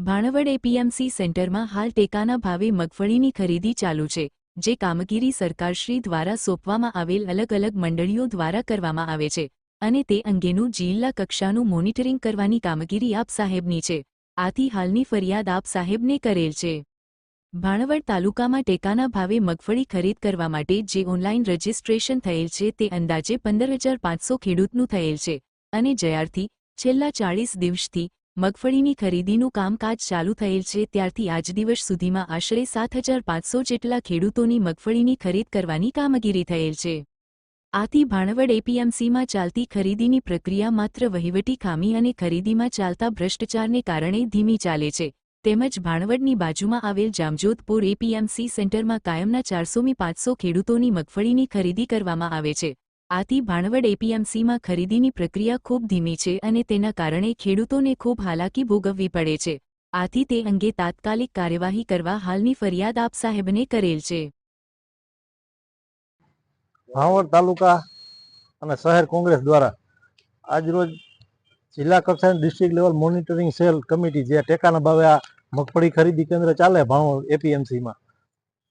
Bhanvad APMC સેન્ટરમાં હાલ ટેકાના ભાવે મગફળીની ખરીદી ચાલુ છે, જે કામગીરી સરકારશ્રી દ્વારા સોંપવામાં આવેલ અલગ અલગ મંડળીઓ દ્વારા કરવામાં આવે છે, અને તે અંગેનું જિલ્લા કક્ષાનું મોનિટરિંગ કરવાની કામગીરી આપ સાહેબની છે, આથી હાલની ફરિયાદ આપ સાહેબને કરેલ છે. ભાણવડ તાલુકામાં ટેકાના ભાવે મગફળી ખરીદ કરવા માટે જે ઓનલાઈન રજીસ્ટ્રેશન થયેલ છે તે અંદાજે પંદર હજાર પાંચસો ખેડૂતનું થયેલ છે, અને જયારથી છેલ્લા ચાળીસ દિવસથી મગફળીની ખરીદીનું કામકાજ ચાલુ થયેલ છે, ત્યારથી આજ દિવસ સુધીમાં આશરે સાત હજાર પાંચસો જેટલા ખેડૂતોની મગફળીની ખરીદ કરવાની કામગીરી થયેલ છે. આથી ભાણવડ એપીએમસીમાં ચાલતી ખરીદીની પ્રક્રિયા માત્ર વહીવટી ખામી અને ખરીદીમાં ચાલતા ભ્રષ્ટાચારને કારણે ધીમી ચાલે છે. તેમજ ભાણવડની બાજુમાં આવેલ જામજોધપુર એપીએમસી સેન્ટરમાં કાયમના ચારસોમી પાંચસો ખેડૂતોની મગફળીની ખરીદી કરવામાં આવે છે. આથી ભાણવડ એપીએમસીમાં ખરીદીની પ્રક્રિયા ખૂબ ધીમી છે અને તેના કારણે ખેડૂતોને ખૂબ હાલાકી ભોગવવી પડે છે. આથી તે અંગે તાત્કાલિક કાર્યવાહી કરવા હાલની ફરિયાદ આપ સાહેબને કરેલ છે. ભાવડ તાલુકા અને શહેર કોંગ્રેસ દ્વારા આજરોજ જિલ્લા કક્ષાની district level monitoring cell committee જે ટેકાના ભાવે આ મગફળી ખરીદી કેન્દ્ર ચાલે ભાવડ એપીએમસીમાં.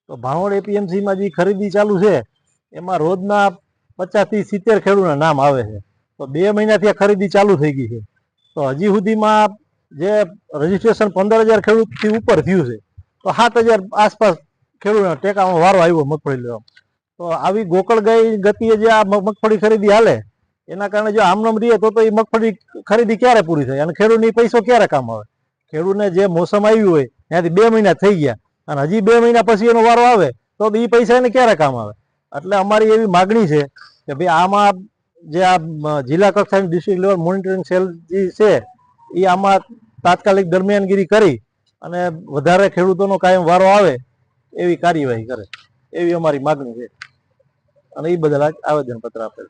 તો ભાવડ એપીએમસીમાં જે ખરીદી ચાલુ છે, એમાં રોજના પચાસથી સિત્તેર ખેડૂતના નામ આવે છે. તો બે મહિનાથી આ ખરીદી ચાલુ થઈ ગઈ છે. તો હજી સુધીમાં જે રજીસ્ટ્રેશન પંદર હજાર ખેડૂતથી ઉપર થયું છે, તો સાત હજાર આસપાસ ખેડૂતના ટેકામાં વારો આવ્યો મગફળી લેવા. તો આવી ગોકળ ગઈ ગતિએ જે આ મગફળી ખરીદી હાલે, એના કારણે જો આમનામ રહીએ તો તો એ મગફળી ખરીદી ક્યારે પૂરી થાય? અને ખેડૂતની પૈસો ક્યારે કામ આવે? ખેડૂતને જે મોસમ આવ્યું હોય, ત્યાંથી બે મહિના થઈ ગયા, અને હજી બે મહિના પછી એનો વારો આવે, તો એ પૈસા એને ક્યારે કામ આવે? એટલે અમારી એવી માગણી છે કે ભાઈ આમાં જે આ જિલ્લા કક્ષાની ડિસ્ટ્રિક્ટ લેવલ મોનિટરિંગ સેલ જે છે એ આમાં તાત્કાલિક દરમિયાનગીરી કરી અને વધારે ખેડૂતોનો કાયમ વારો આવે એવી કાર્યવાહી કરે. એવી અમારી માગણી છે. અને એ બદલ આવેદનપત્ર આપેલ